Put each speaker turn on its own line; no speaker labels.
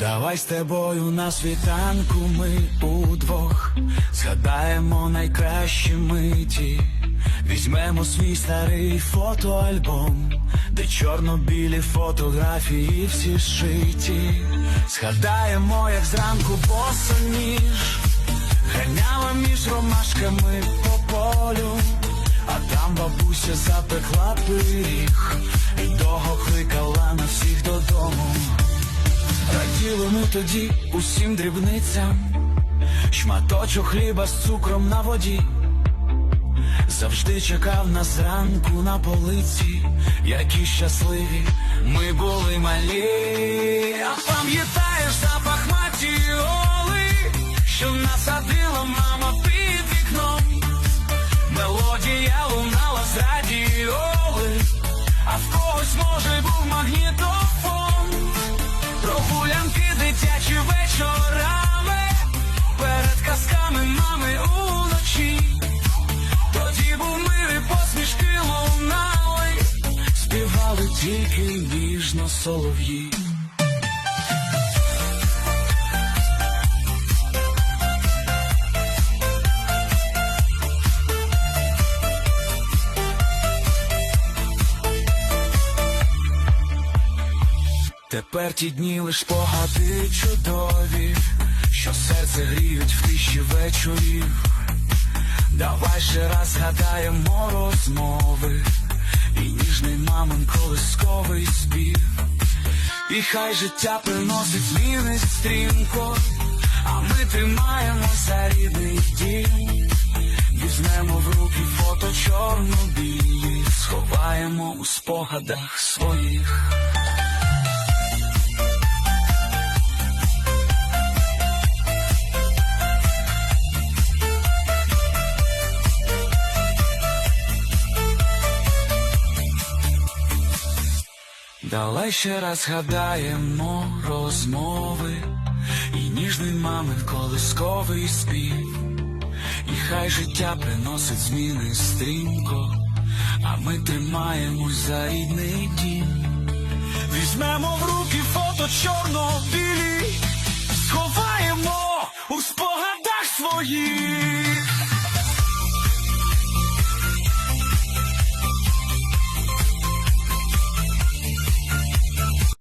Давай з тобою на світанку ми удвох згадаємо найкращі миті, візьмемо свій старий фотоальбом, де чорно-білі фотографії всі зшиті, згадаємо, як зранку босоніж ганяла між ромашками по полю, а там бабуся запекла пиріг. І довго Раділи ми тоді усім дрібницям, шматочок хліба з цукром на воді, завжди чекав нас зранку на полиці, які щасливі ми були малі. А пам'ятаєш запах матіоли, що насадила мама під вікном, мелодія лунала з радіоли, а в когось може був магнітофон. Тільки ніжно солов'ї. Тепер ті дні лиш спогади чудові, що серце гріють в тиші вечорів. Давай ще раз згадаємо розмови і ніжний мамин колисковий спів. І хай життя приносить зміни стрімко, а ми тримаємо за рідний дім. Візьмемо в руки фото чорно-білі, сховаємо у спогадах своїх. Давай ще раз згадаємо розмови і ніжний мамин колисковий спів. І хай життя приносить зміни стрімко, а ми тримаємось за рідний дім. Візьмемо в руки фото чорно-білі, сховаємо у спогадах своїх.